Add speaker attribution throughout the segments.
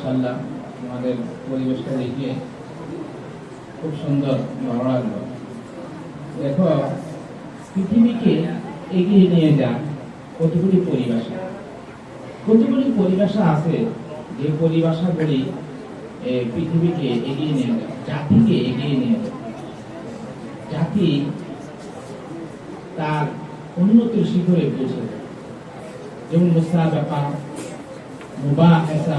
Speaker 1: মাশাআল্লাহ, আমাদের পরিবেশটা দেখে খুব সুন্দর ভালো লাগল। দেখো, পৃথিবীকে এগিয়ে নিয়ে যান কতগুলি পরিভাষা। কতগুলি পরিভাষা আছে? যে পরিভাষাগুলি পৃথিবীকে এগিয়ে নিয়ে যায় জাতিকে এগিয়ে নিয়ে যায় জাতি তার উন্নতির শিখরে পৌঁছে যায়। যেমন মুসাবাকা মুবাহাসা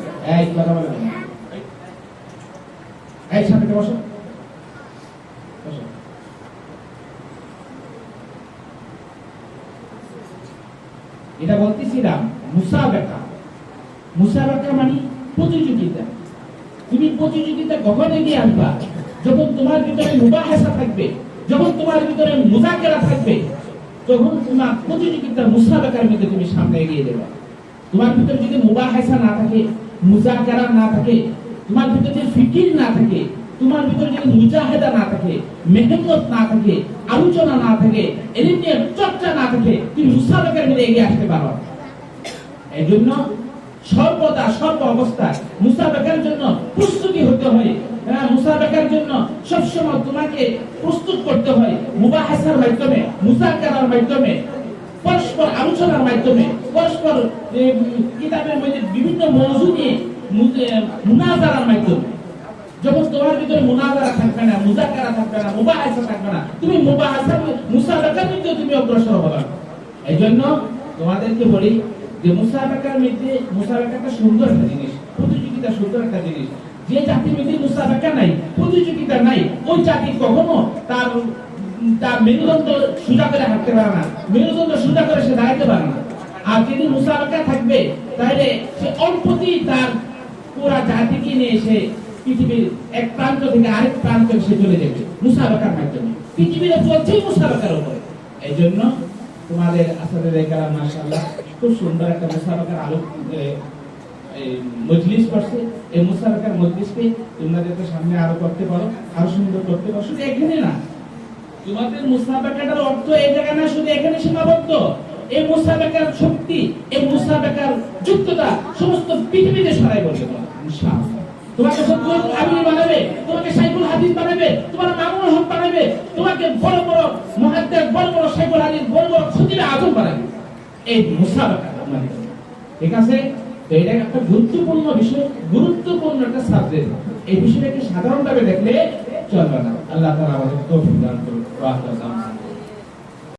Speaker 1: এই কথা বলে। এই সামনে বসো। বসো। এটা বলতেছিলাম, মুসাবাকা। মুসাবাকা মানে প্রতিযোগিতা। তুমি প্রতিযোগিতা কখন এগিয়ে আনবা যখন তোমার ভিতরে মুবাহাসা থাকবে, যখন তোমার ভিতরে মুজাকেরা থাকবে, তখন তোমার প্রতিযোগিতার মুসাবাকার মধ্যে তুমি সামনে এগিয়ে দেবে তোমার ভিতরে যদি মুবাহাসা না থাকে মুজাকেরা না থাকে, তোমার ভিতরে ফিকির না থাকে, তোমার ভিতরে যদি মুজাহেদা না থাকে, মেহনত না থাকে, আলোচনা না থাকে, এলিম নিয়ে চর্চা না থাকে, তুমি এগিয়ে আসতে পারো। এই জন্য সর্বদা, সর্ব অবস্থায় মুসাবেকার জন্য প্রস্তুতি হতে হয়। হ্যাঁ মুসাবেকার জন্য সবসময় তোমাকে প্রস্তুত করতে হয়, মুবাহাসার মাধ্যমে মুসাকারার মাধ্যমে। পরস্পর আলোচনার মাধ্যমে, পরস্পর কিতাবের মধ্যে বিভিন্ন মৌজু নিয়ে মুনাজারার মাধ্যমে। যখন তোমার ভিতরে মুনাজারা থাকবে না মুজাকারা থাকবে না, মুবাহাসা থাকবে না। তুমি মুবাহাসা, মুসাবেকার মধ্যে তুমি অগ্রসর হবে। না। এই জন্য তোমাদেরকে বলি যে মুসাবেকার মধ্যে মুসাবেকাটা সুন্দর একটা জিনিস, প্রতিযোগিতা সুন্দর একটা জিনিস। যে জাতির মধ্যে মুসাবেকা নাই, প্রতিযোগিতা নাই, ওই জাতি কখনো তার তার মেরুদণ্ড সোজা করে হাঁটতে পারে না। মেরুদণ্ড সোজা করে সে পারে না। আর যদি থাকবে তাহলে সে তার পুরা জাতিকে নিয়ে সে পৃথিবীর এক প্রান্ত থেকে আরেক সে চলে যাবে মুসাবেকার মাধ্যমে। পৃথিবীর মুসাবেকার উপরে। এই জন্য তোমাদের আসলে খুব সুন্দর একটা মুসাবাকার আলো এই মজলিস করছে এই মুসাবাকার মজলিসকে তোমরা যাতে সামনে আরও করতে পারো, আরও সুন্দর করতে পারো, শুধু এখানে না তোমাদের মুসাবাকাটার অর্থ এই জায়গায় না, শুধু এখানে সীমাবদ্ধ। এই মুসাবাকার শক্তি, এই মুসাবাকার যুক্ততা সমস্ত পৃথিবীতে ছড়াই ইনশাআল্লাহ। তোমাকে সত্যি আমিনি বানাবে, তোমাকে সাইকুল হাদিস বানাবে, তোমার মামুন হক বানাবে, তোমাকে বড় বড় মহাদ্দেশ, বড় বড় সাইকুল হাদিস, বড় বড় খুদিরা আজম বানাবে। এই মুসাবাকা মানে ঠিক আছে? তো এটা একটা গুরুত্বপূর্ণ বিষয়, গুরুত্বপূর্ণ একটা সাবজেক্ট এই বিষয়টাকে সাধারণভাবে দেখলে চলবে না। আল্লাহ তাআলা আমাদের তৌফিক দান করুন। Right,